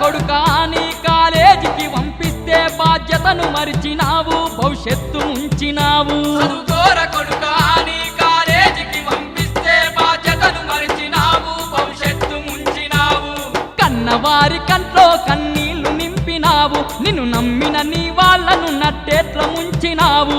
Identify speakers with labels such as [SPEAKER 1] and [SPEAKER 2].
[SPEAKER 1] కొడుకా నీ కాలేజీకి పంపిస్తే బాధ్యతను మరిచినావు భవిష్యత్తు ఉంచినావు
[SPEAKER 2] చదువుకోర కొడుకా నీ కాలేజీకి పంపిస్తే బాధ్యతను మరిచినావు భవిష్యత్తు ముంచినావు.
[SPEAKER 1] కన్నవారి కంట్లో కన్నీళ్ళు నింపినావు నిన్ను నమ్మిన నీ వాళ్ళను నట్టేట్ల ముంచినావు.